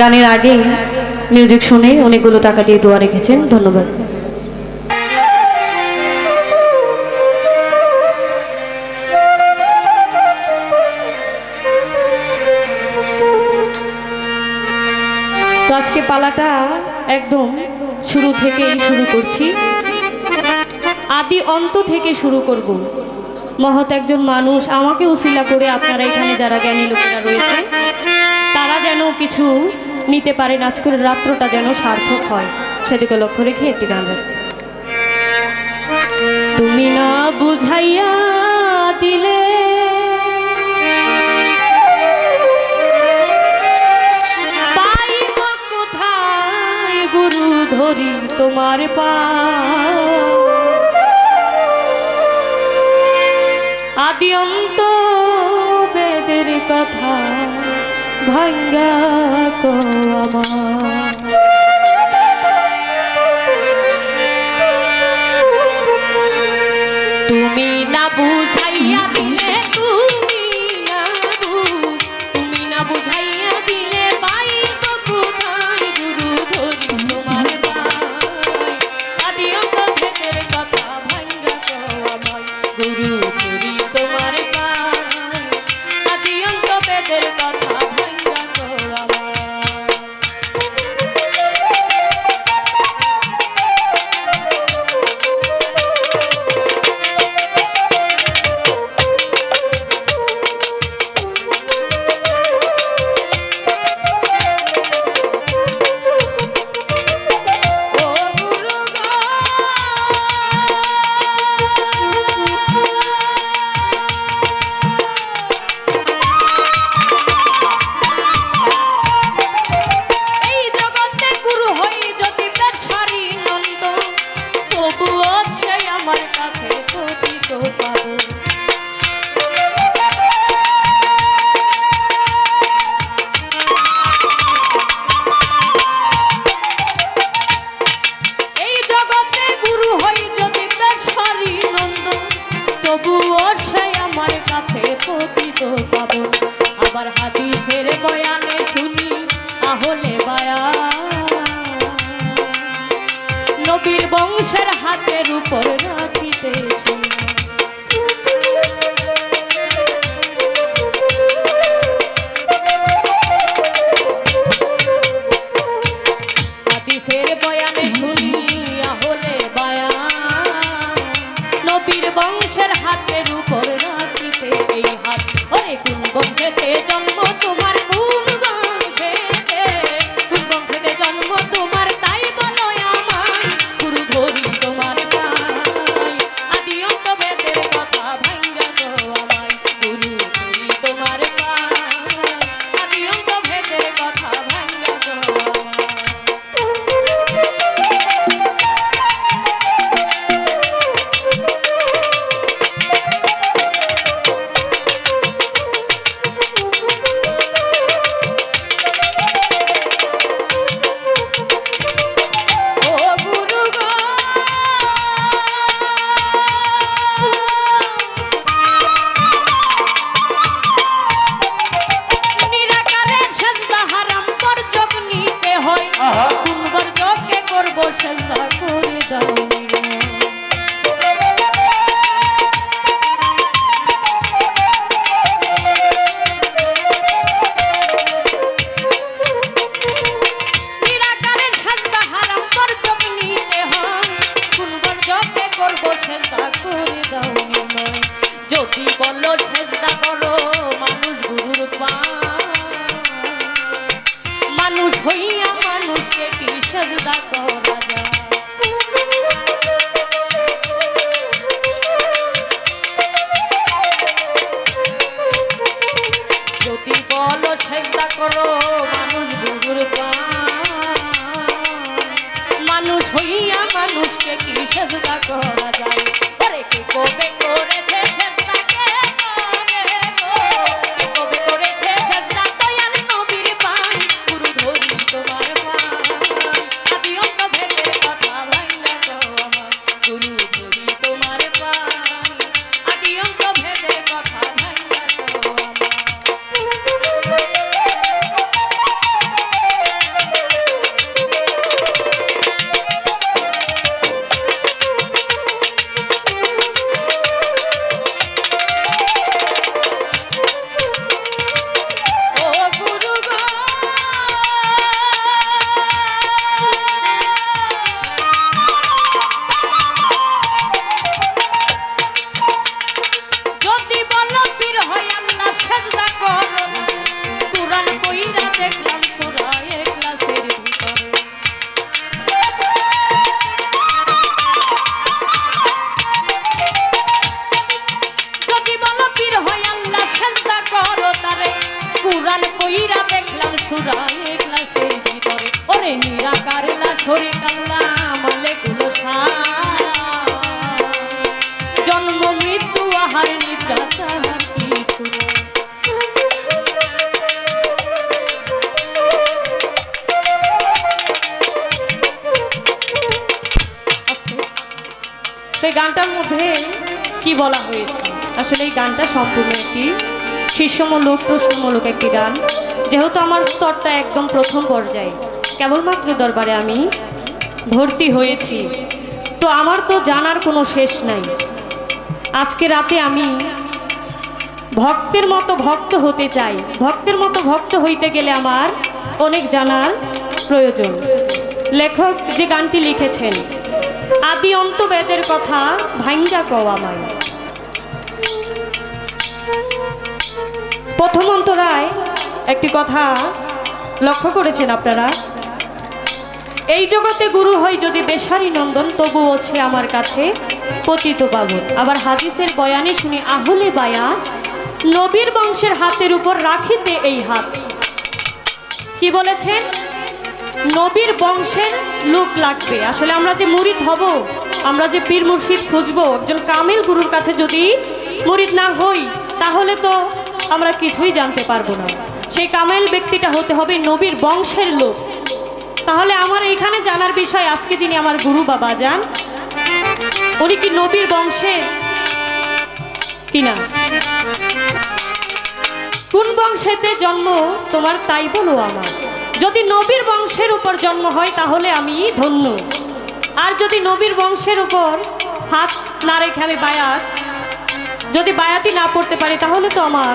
গানের আগে মিউজিক শুনে অনেকগুলো টাকা দিয়ে দোয়া রেখেছেন, ধন্যবাদ। আজকে পালাটা একদম শুরু থেকেই শুরু করছি। আদি অন্ত থেকে শুরু করব। মহৎ একজন মানুষ, আমাকে উশিলা করে আপনারা এখানে যারা জ্ঞানী লোকেরা রয়েছে তারা যেন কিছু নিতে পারে নাচ করে রাত্রটা যেন সার্থক হয়। সেদিকে লক্ষ্য রেখে একটি গান রাখছি তুমি না বুঝাইয়া দিলে গুরু ধরি তোমার পা। আদি অন্ত ভাঙ্গা তো আমার তুমি না বুঝাইয়া দিলে তুই নবীর বংশের হাতের উপর রাখিতে হেজা করো মানুষ গুরুর মানুষ হইয়া মানুষকে কি সেজদা করো গানটার মধ্যে কি বলা হয়েছে? আসলে এই গানটা সম্পূর্ণ একটি শিষ্যমূলক, প্রশ্নমূলক একটি গান। যেহেতু আমার স্তরটা একদম প্রথম পর্যায়ে, কেবলমাত্র দরবারে আমি ভর্তি হয়েছি। তো আমার তো জানার কোনো শেষ নাই। আজকে রাতে আমি ভক্তের মতো ভক্ত হতে চাই। ভক্তের মতো ভক্ত হইতে গেলে আমার অনেক জানার প্রয়োজন। লেখক যে গানটি লিখেছেন আদি অন্ত বেদের কথা ভাঙ্গা কও আমায়। প্রথম অন্তরায় একটি কথা লক্ষ্য করেছেন আপনারা? এই জগতে গুরু হয় যদি বেশারি নন্দন, তবুও সে আমার কাছে পতিত পাবন আবার হাদিসের বয়ানে শুনি আহলে বায়া নবীর বংশের হাতের উপর রাখিতে এই হাত। কি বলেছেন? নবীর বংশের লোক লাগবে। আসলে আমরা যে মুরিদ হব, আমরা যে পীর মুর্শিদ খুঁজবো, একজন কামেল গুরুর কাছে যদি মুরিদ না হই, তাহলে তো আমরা কিছুই জানতে পারব না। সেই কামেল ব্যক্তিটা হতে হবে নবীর বংশের লোক। তাহলে আমার এইখানে জানার বিষয় আজকে যিনি আমার গুরু বাবা যান, উনি কি নবীর বংশের কিনা? কোন বংশেতে জন্ম, তোমার তাই বলো আমার যদি নবীর বংশের উপর জন্ম হয়, তাহলে আমি ধন্য। আর যদি নবীর বংশের উপর হাত না রেখে আমি বায়াত, যদি বায়াতি না পড়তে পারি, তাহলে তো আমার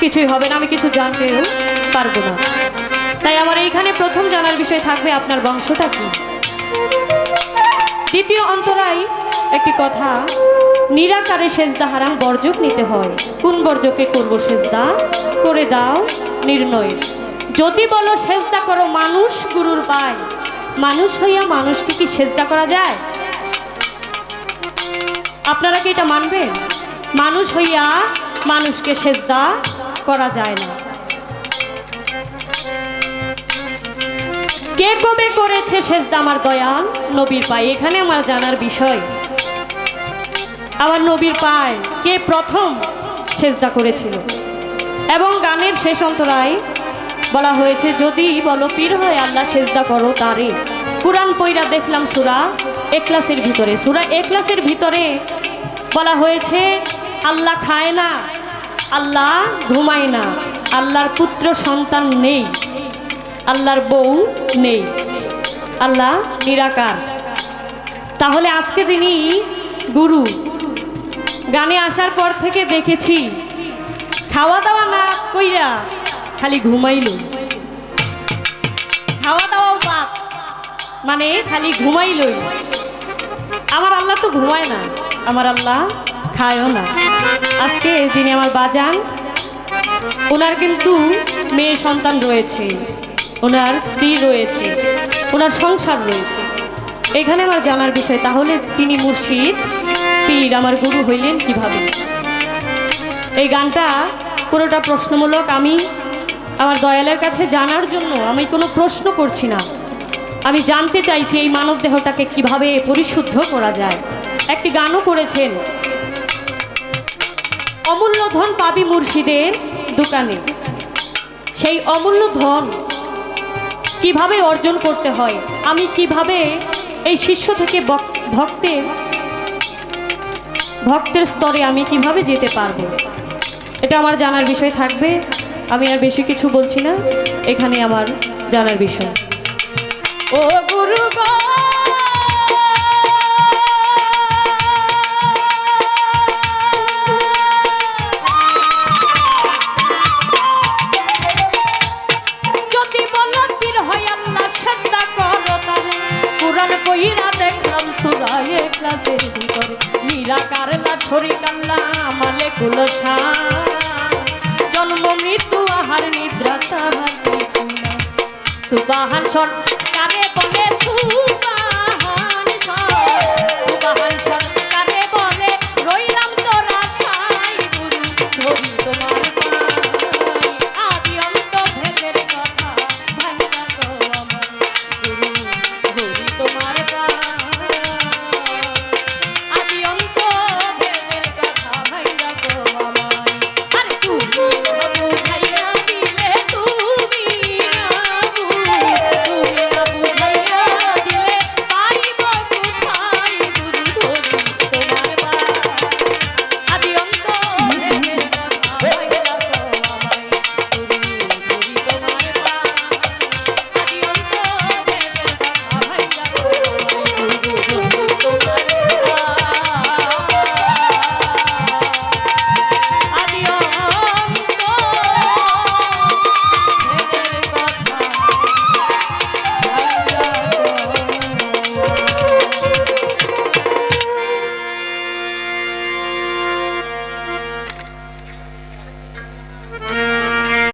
কিছুই হবে না, আমি কিছু জানতেও পারব না। তাই আমার এইখানে প্রথম জানার বিষয় থাকবে, আপনার বংশটা কি? দ্বিতীয় অন্তরায় একটি কথা, নিরাকারে সেজদা হারাম বর্জক নিতে হয়। কোন বর্জকে করব সেজদা? করে দাও নির্ণয়। যদি বলো সেজদা করো, মানুষ গুরুর পায়। মানুষ হইয়া মানুষকে কি সেজদা করা যায়? আপনারা কি এটা মানবেন? মানুষ হইয়া মানুষকে সেজদা করা যায় না। কে কবে করেছে সেজদা আমার দয়াল? নবীর পায়। এখানে আমার জানার বিষয়। আমার নবীর পায়। কে প্রথম সেজদা করেছিল? এবং গানের শেষ অন্তরায় বলা হয়েছে, যদি বলো পীর হয়ে আল্লাহ সেজদা করো তারে। কোরআন পইরা দেখলাম সুরা এক্লাসের ভিতরে। সুরা এক্লাসের ভিতরে বলা হয়েছে, আল্লাহ খায় না, আল্লাহ ঘুমায় না, আল্লাহর পুত্র সন্তান নেই, আল্লাহর বউ নেই, আল্লাহ নিরাকার। তাহলে আজকে যিনি গুরু, গানে আসার পর থেকে দেখেছি, খাওয়া দাওয়া না কইরা খালি ঘুমাইল। খাওয়া দাওয়াও বাদ মানে খালি ঘুমাইলই। আমার আল্লাহ তো ঘুমায় না। আমার আল্লাহ খায়ও না। আজকে যিনি আমার বাজান, ওনার কিন্তু মেয়ে সন্তান রয়েছে। ওনার স্ত্রী রয়েছে। ওনার সংসার রয়েছে। এখানে আমার জানার বিষয়, তাহলে তিনি মুর্শিদ, পীর, আমার গুরু হইলেন কীভাবে? এই গানটা পুরোটা প্রশ্নমূলক আমি আমার দয়ালের কাছে জানার জন্য আমি কোনো প্রশ্ন করছি না। আমি জানতে চাইছি এই মানব দেহটাকে কীভাবে পরিশুদ্ধ করা যায়। একটি গানও করেছেন। অমূল্য ধন পাবি মুর্শিদের দোকানে। সেই অমূল্য ধন কীভাবে অর্জন করতে হয়? আমি কীভাবে এই শিষ্য থেকে ভক্তের ভক্তের স্তরে আমি কীভাবে যেতে পারব? এটা আমার জানার বিষয় থাকবে। আমি আর বেশি কিছু বলছি না। এখানে আমার জানার বিষয়। ও গুরু গো! সুরায় না শরীর আল্লাহ আমালে কুলো নিদ্রা তাহার কিছু না বলে